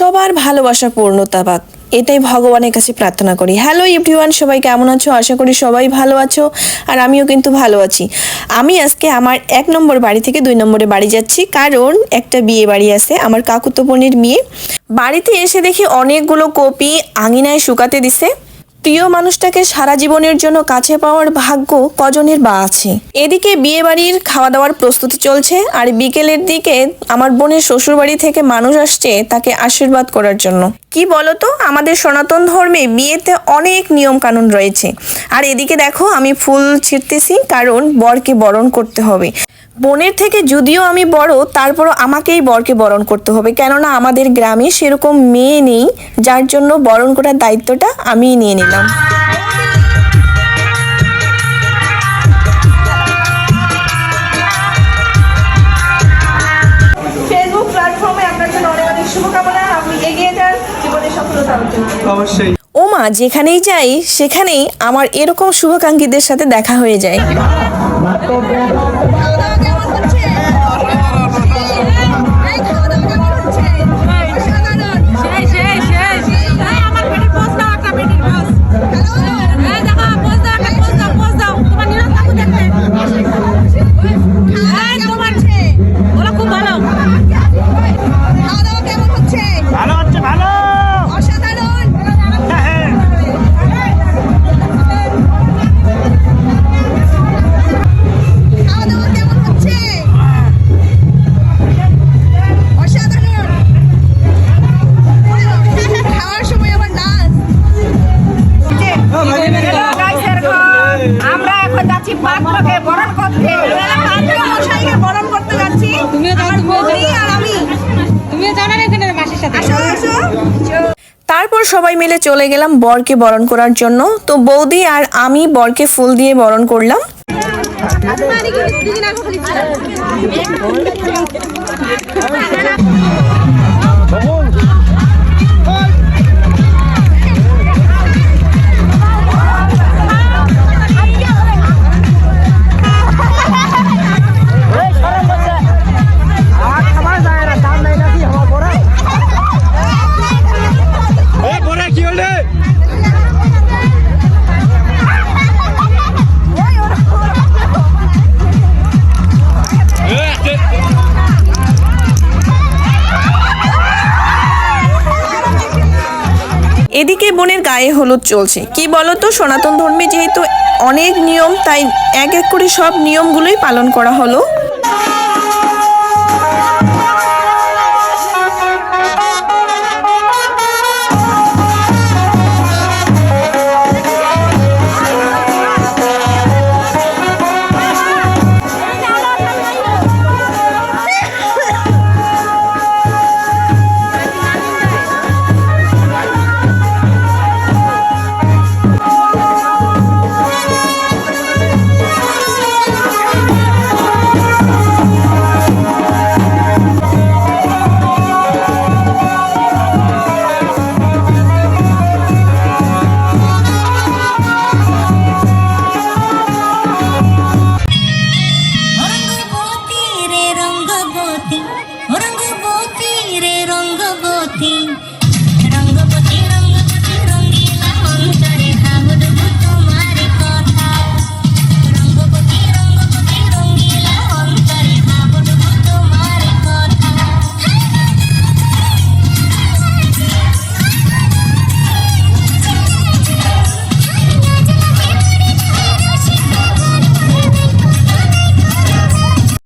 সবার ভালোবাসা পূর্ণতা পাক এটাই ভগবানের কাছে প্রার্থনা করি। হ্যালো ইভরিওয়ান সবাই কেমন আছো? আশা করি সবাই ভালো আছো আর আমিও কিন্তু ভালো আছি। আমি আজকে আমার এক নম্বর বাড়ি থেকে দুই নম্বরে বাড়ি যাচ্ছি। কারণ একটা বিয়ে বাড়ি আছে আমার কাকুতো বোনের বিয়ে বাড়িতে এসে দেখি অনেকগুলো কপি আঙিনায় শুকাতে দিছে। প্রিয় মানুষটাকে সারা জীবনের জন্য কাছে পাওয়ার ভাগ্য কজনের বা আছে? এদিকে বিয়ে বাড়ির খাওয়া দাওয়ার প্রস্তুতি চলছে আর বিকেলের দিকে আমার বোনের শ্বশুর বাড়ি থেকে মানুষ আসছে তাকে আশীর্বাদ করার জন্য। কি বলতো? আমাদের সনাতন ধর্মে বিয়েতে অনেক নিয়ম কানুন রয়েছে। আর এদিকে দেখো, আমি ফুল ছিঁড়তেছি কারণ বরকে বরণ করতে হবে। বোনের থেকে যদিও আমি বড় তারপরও আমাকেই বরকে বরণ করতে হবে। কেননা আমাদের গ্রামে সেরকম মেয়ে নেই যার জন্য বরণ করার দায়িত্বটা আমিই নিয়ে নিলাম। অবশ্যই। ওমা যেখানেই যাই সেখানেই আমার এরকম শুভাকাঙ্ক্ষীদের সাথে দেখা হয়ে যায়। যাচ্ছি পাত্রকে বরণ করতে? পাত্র মশাইকে বরণ করতে যাচ্ছি। আমার বৌদি আর আমি। তুমিও জানো না এখানে মাসির সাথে। আসো আসো। তারপর সবাই মিলে চলে গেলাম বরকে বরণ করার জন্য। তো বৌদি আর আমি বরকে ফুল দিয়ে বরণ করলাম। এ, এদিকে বোনের গায়ে হলুদ চলছে। কি বলতো, সনাতন ধর্মে যেহেতু অনেক নিয়ম, তাই এক এক করে সব নিয়মগুলোই পালন করা হলো।